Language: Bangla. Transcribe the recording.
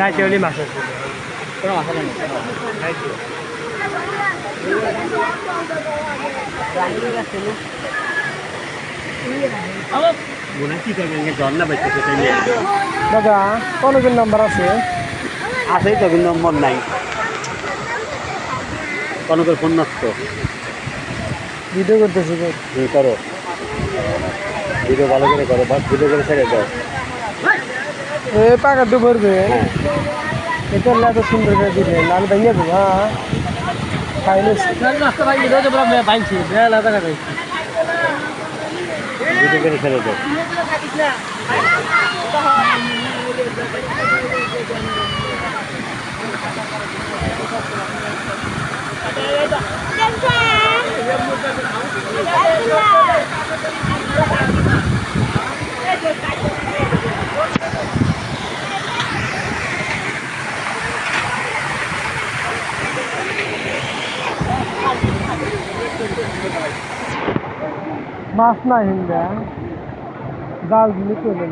রাইতে হলে মাছ আছে মনে কি করবেন দাদা কোন কোন নাম্বার আছে আছেই তো নম্বর নাই কোনো করে। ফোন নষ্ট ভিডিও করতেছি করো ভিডিও ভালো করে করো ভিডিও করে ছেড়ে দাও। এ পাকা ডুবরবে হ্যাঁ এটা এত সুন্দর করে দিলে লাল ভাইয়া দেবো হ্যাঁ। ফাইনাল ভিডিও করে ছেড়ে দাও। মাছ নাই হিন্দা। জাল দিলে চলে